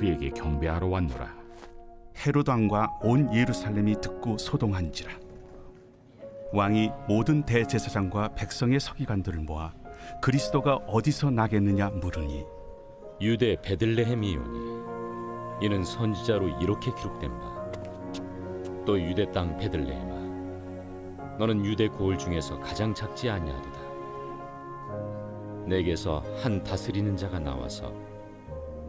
그에게 경배하러 왔노라. 헤로드 왕과 온 예루살렘이 듣고 소동한지라 왕이 모든 대제사장과 백성의 서기관들을 모아 그리스도가 어디서 나겠느냐 물으니 유대 베들레헴이오니 이는 선지자로 이렇게 기록된 바 또 유대 땅 베들레헴아 너는 유대 고을 중에서 가장 작지 아니하리다 내게서 한 다스리는 자가 나와서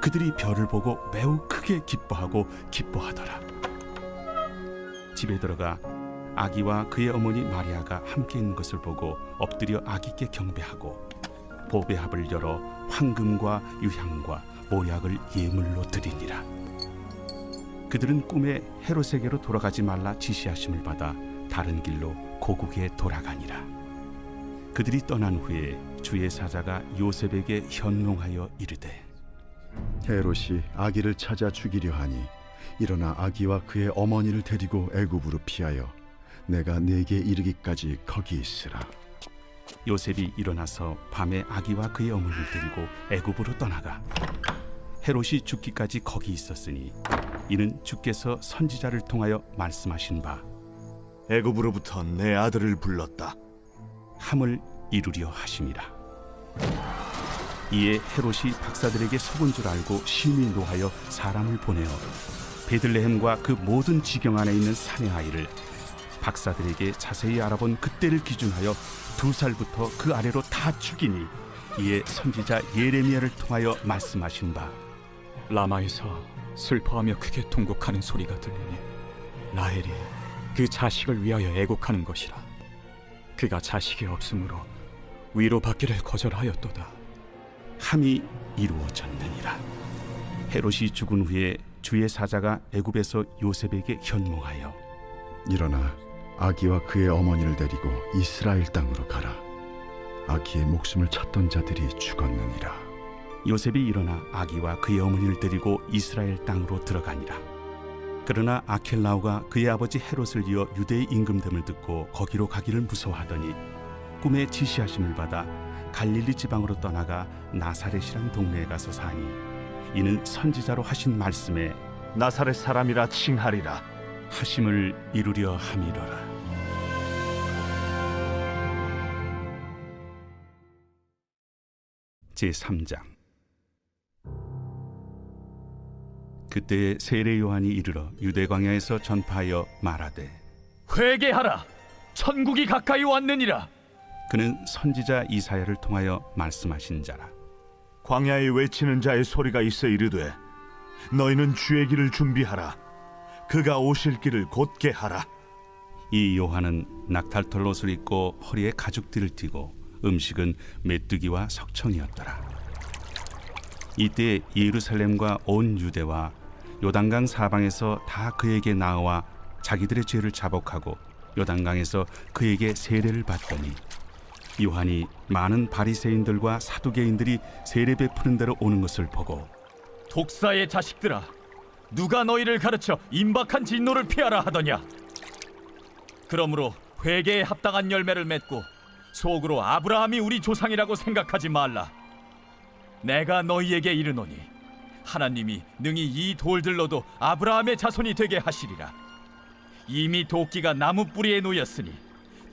그들이 별을 보고 매우 크게 기뻐하고 기뻐하더라 집에 들어가 아기와 그의 어머니 마리아가 함께 있는 것을 보고 엎드려 아기께 경배하고 보배합을 열어 황금과 유향과 모약을 예물로 드리니라 그들은 꿈에 헤롯에게로 돌아가지 말라 지시하심을 받아 다른 길로 고국에 돌아가니라. 그들이 떠난 후에 주의 사자가 요셉에게 현몽하여 이르되 헤롯이 아기를 찾아 죽이려 하니 일어나 아기와 그의 어머니를 데리고 애굽으로 피하여 내가 내게 이르기까지 거기 있으라. 요셉이 일어나서 밤에 아기와 그의 어머니를 데리고 애굽으로 떠나가 헤롯이 죽기까지 거기 있었으니 이는 주께서 선지자를 통하여 말씀하신 바 애굽으로부터 내 아들을 불렀다. 함을 이루려 하심이라. 이에 헤롯이 박사들에게 속은 줄 알고 심히 노하여 사람을 보내어 베들레헴과 그 모든 지경 안에 있는 사내 아이를 박사들에게 자세히 알아본 그때를 기준하여 두 살부터 그 아래로 다 죽이니 이에 선지자 예레미야를 통하여 말씀하신 바. 라마에서 슬퍼하며 크게 통곡하는 소리가 들리니 라헬이 그 자식을 위하여 애곡하는 것이라. 그가 자식이 없으므로 위로받기를 거절하였도다 함이 이루어졌느니라. 헤롯이 죽은 후에 주의 사자가 애굽에서 요셉에게 현몽하여 일어나 아기와 그의 어머니를 데리고 이스라엘 땅으로 가라. 아기의 목숨을 찾던 자들이 죽었느니라. 요셉이 일어나 아기와 그의 어머니를 데리고 이스라엘 땅으로 들어가니라. 그러나 아켈라오가 그의 아버지 헤롯을 이어 유대의 임금됨을 듣고 거기로 가기를 무서워하더니 꿈에 지시하심을 받아 갈릴리 지방으로 떠나가 나사렛이란 동네에 가서 사니 이는 선지자로 하신 말씀에 나사렛 사람이라 칭하리라. 하심을 이루려 함이로라. 제 3장 그때 세례 요한이 이르러 유대 광야에서 전파하여 말하되 회개하라 천국이 가까이 왔느니라 그는 선지자 이사야를 통하여 말씀하신 자라 광야에 외치는 자의 소리가 있어 이르되 너희는 주의 길을 준비하라. 그가 오실 길을 곧게 하라. 이 요한은 낙탈털 옷을 입고 허리에 가죽띠를 띠고 음식은 메뚜기와 석청이었더라. 이때 예루살렘과 온 유대와 요단강 사방에서 다 그에게 나와 자기들의 죄를 자복하고 요단강에서 그에게 세례를 받더니 요한이 많은 바리새인들과 사두개인들이 세례 베푸는 대로 오는 것을 보고 독사의 자식들아 누가 너희를 가르쳐 임박한 진노를 피하라 하더냐? 그러므로 회개에 합당한 열매를 맺고 속으로 아브라함이 우리 조상이라고 생각하지 말라. 내가 너희에게 이르노니 하나님이 능히 이 돌들로도 아브라함의 자손이 되게 하시리라. 이미 도끼가 나무 뿌리에 놓였으니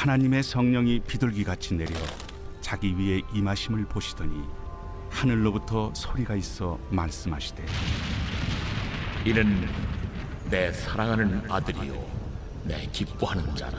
하나님의 성령이 비둘기같이 내려 자기 위에 임하심을 보시더니 하늘로부터 소리가 있어 말씀하시되 이는 내 사랑하는 아들이요 내 기뻐하는 자라